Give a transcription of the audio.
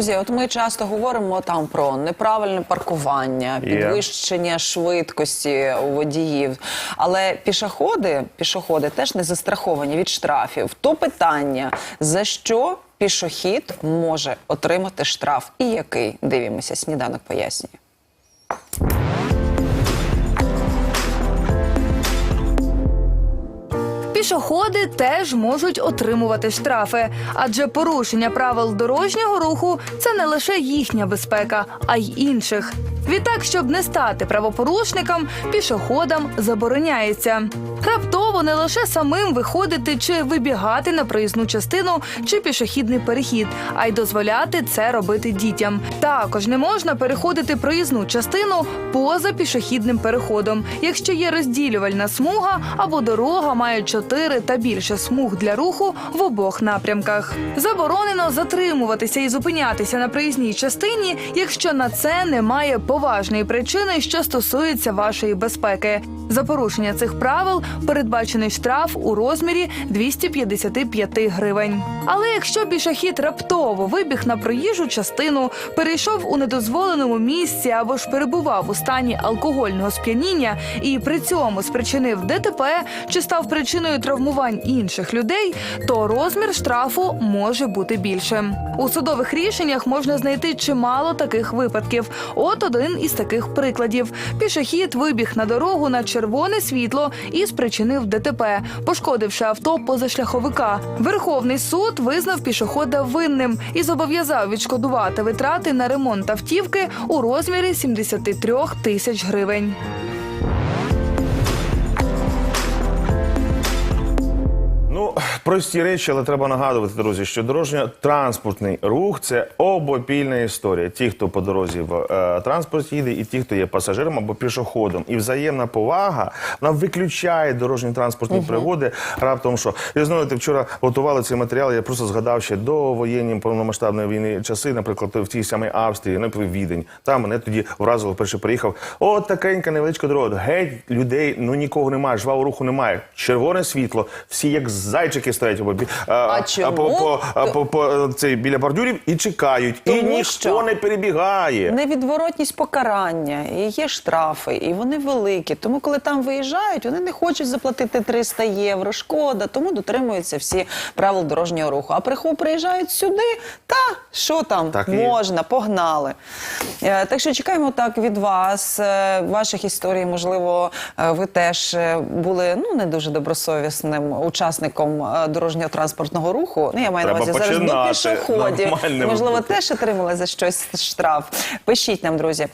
Друзі, от ми часто говоримо там про неправильне паркування, підвищення швидкості у водіїв. Але пішоходи, пішоходи теж не застраховані від штрафів. То питання, за що пішохід може отримати штраф і який? Дивімося, сніданок пояснює. Пішоходи теж можуть отримувати штрафи, адже порушення правил дорожнього руху це не лише їхня безпека, а й інших. Відтак, щоб не стати правопорушником, пішоходам забороняється раптово не лише самим виходити чи вибігати на проїзну частину чи пішохідний перехід, а й дозволяти це робити дітям. Також не можна переходити проїзну частину поза пішохідним переходом, якщо є розділювальна смуга або дорога має чотири та більше смуг для руху в обох напрямках. Заборонено затримуватися і зупинятися на проїзній частині, якщо на це немає поважної причини, що стосується вашої безпеки. За порушення цих правил передбачений штраф у розмірі 255 гривень. Але якщо пішохід раптово вибіг на проїжджу частину, перейшов у недозволеному місці або ж перебував у стані алкогольного сп'яніння і при цьому спричинив ДТП чи став причиною травмувань інших людей, то розмір штрафу може бути більшим. У судових рішеннях можна знайти чимало таких випадків. От один із таких прикладів: пішохід вибіг на дорогу на червоне світло і спричинив ДТП, пошкодивши авто позашляховика. Верховний суд визнав пішохода винним і зобов'язав відшкодувати витрати на ремонт автівки у розмірі 73 тисяч гривень. Прості речі, але треба нагадувати, друзі, що дорожньо-транспортний рух це обопільна історія. Ті, хто по дорозі в е, транспорті їде, і ті, хто є пасажиром або пішоходом. І взаємна повага вона виключає дорожні транспортні пригоди. Раптом що я знову ти вчора готували цей матеріал. Я просто згадав ще до воєнні повномасштабної війни часи, наприклад, в тій самій Австрії, наприклад, Відень. Там мене тоді вразило, перше приїхав. От такенька невеличка дорога. Геть людей, ну нікого немає, жвавого руху немає. Червоне світло, всі як зайчики стоять або а, чому? по, по, а, по, по, цей, біля бордюрів і чекають. і ніхто що не перебігає. Невідворотність покарання, і є штрафи, і вони великі. Тому, коли там виїжджають, вони не хочуть заплатити 300 євро. Шкода, тому дотримуються всі правил дорожнього руху. А приху приїжджають сюди, та що там Так і можна, погнали. Е, Так що чекаємо так від вас, е, ваших історій. Можливо, е, ви теж були ну не дуже добросовісним учасником е, дорожнього транспортного руху. Ну я маю на увазі зараз до пішоходів. Можливо, теж отримали за щось штраф. Пишіть нам, друзі.